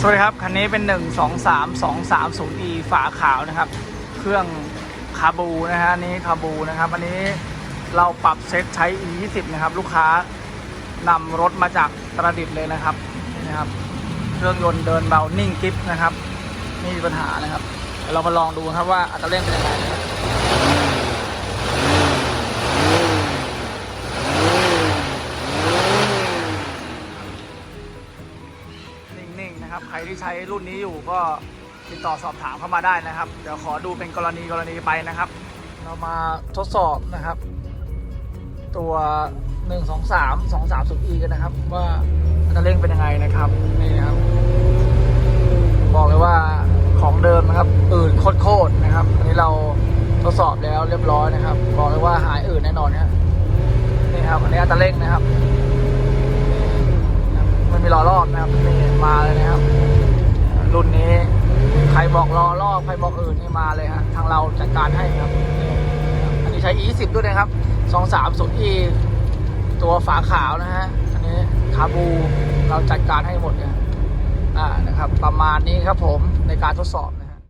สวัสดีครับ คันนี้เป็น 1 2 3 2 3 0 e ฝาขาวนะครับ เครื่องคาบูนะฮะนี้คาบูนะครับอันนี้เราปรับเซตใช้ e 2 0นะครับ ลูกค้านำรถมาจากตระดิษฐ์เลยนะครับนะครับ เครื่องยนต์เดินเบานิ่งกิฟนะครับไม่มีปัญหานะครับเดี๋ยวเรามาลองดูครับว่าอัตราเร่งเป็นยังไง นะครับ ใครที่ใช้รุ่นนี้อยู่ก็ติดต่อสอบถามเข้ามาได้นะครับ เดี๋ยวขอดูเป็นกรณีกรณีไปนะครับ เรามาทดสอบนะครับ ตัว 1 2 3 2 3 0 e กันนะครับ ว่าอัตราเร่งเป็นยังไงนะครับนี่นะครับ บอกเลยว่าของเดิมนะครับอื่นโคตรๆนะครับอันนี้เราทดสอบแล้วเรียบร้อยนะครับ บอกเลยว่าหายอื่นแน่นอนนะนี่ครับอันนี้อัตราเร่งนะครับ ไม่มีล้อรอบนะครับนี่มาเลยนะครับ รุ่นนี้ใครบอกล้อรอบใครบอกอื่นนี่มาเลยฮะทางเราจัดการให้ครับ อันนี้ใช้ e 1 0 ด้วยนะครับ230 e ตัวฝาขาวนะฮะอันนี้คาบูเราจัดการให้หมดเนี่ยอ่านะครับ ประมาณนี้ครับผมในการทดสอบ